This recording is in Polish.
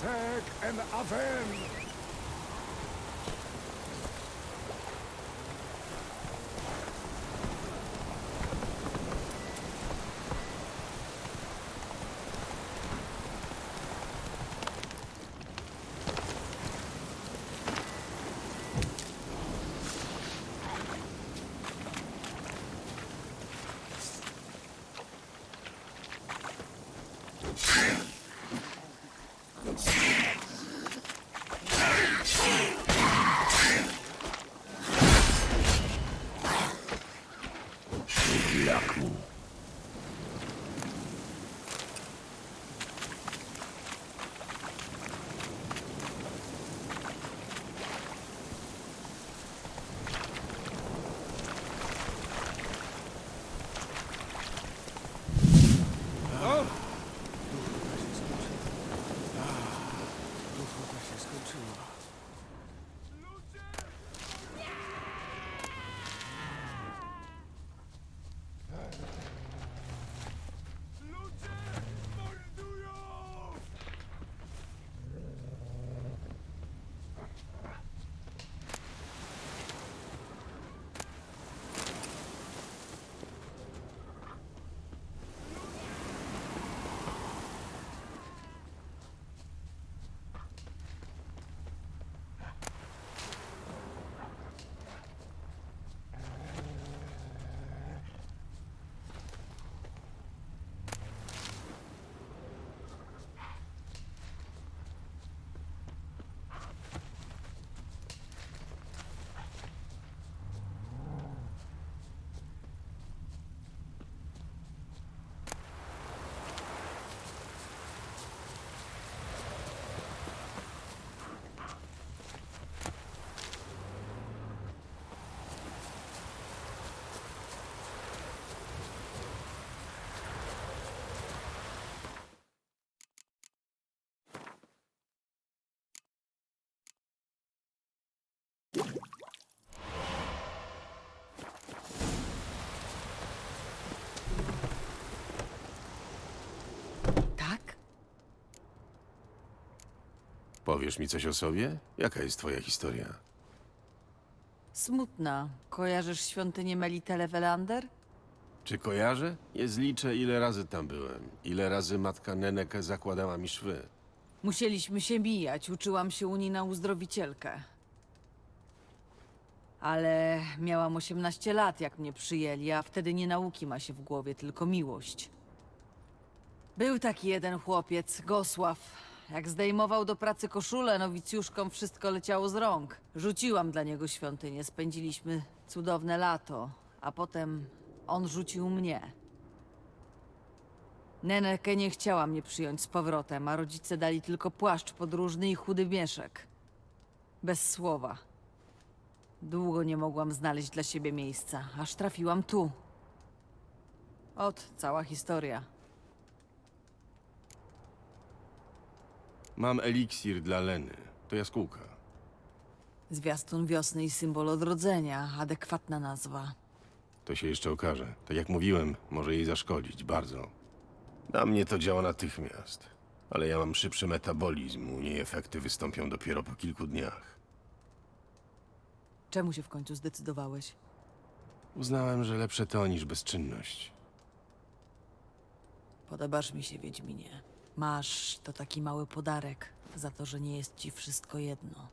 Sack and oven! Aven! Tak? Powiesz mi coś o sobie? Jaka jest twoja historia? Smutna. Kojarzysz świątynię Melitele Welander? Czy kojarzę? Nie zliczę, ile razy tam byłem. Ile razy matka Neneke zakładała mi szwy. Musieliśmy się mijać. Uczyłam się u niej na uzdrowicielkę. Ale miałam 18 lat, jak mnie przyjęli, a wtedy nie nauki ma się w głowie, tylko miłość. Był taki jeden chłopiec, Gosław. Jak zdejmował do pracy koszulę, nowicjuszkom wszystko leciało z rąk. Rzuciłam dla niego świątynię, spędziliśmy cudowne lato, a potem on rzucił mnie. Neneke nie chciała mnie przyjąć z powrotem, a rodzice dali tylko płaszcz podróżny i chudy mieszek. Bez słowa. Długo nie mogłam znaleźć dla siebie miejsca, aż trafiłam tu. Ot, cała historia. Mam eliksir dla Leny. To jaskółka. Zwiastun wiosny i symbol odrodzenia, adekwatna nazwa. To się jeszcze okaże. Tak jak mówiłem, może jej zaszkodzić. Bardzo. Na mnie to działa natychmiast. Ale ja mam szybszy metabolizm. U niej efekty wystąpią dopiero po kilku dniach. Czemu się w końcu zdecydowałeś? Uznałem, że lepsze to niż bezczynność. Podobasz mi się, Wiedźminie. Masz to taki mały podarek za to, że nie jest ci wszystko jedno.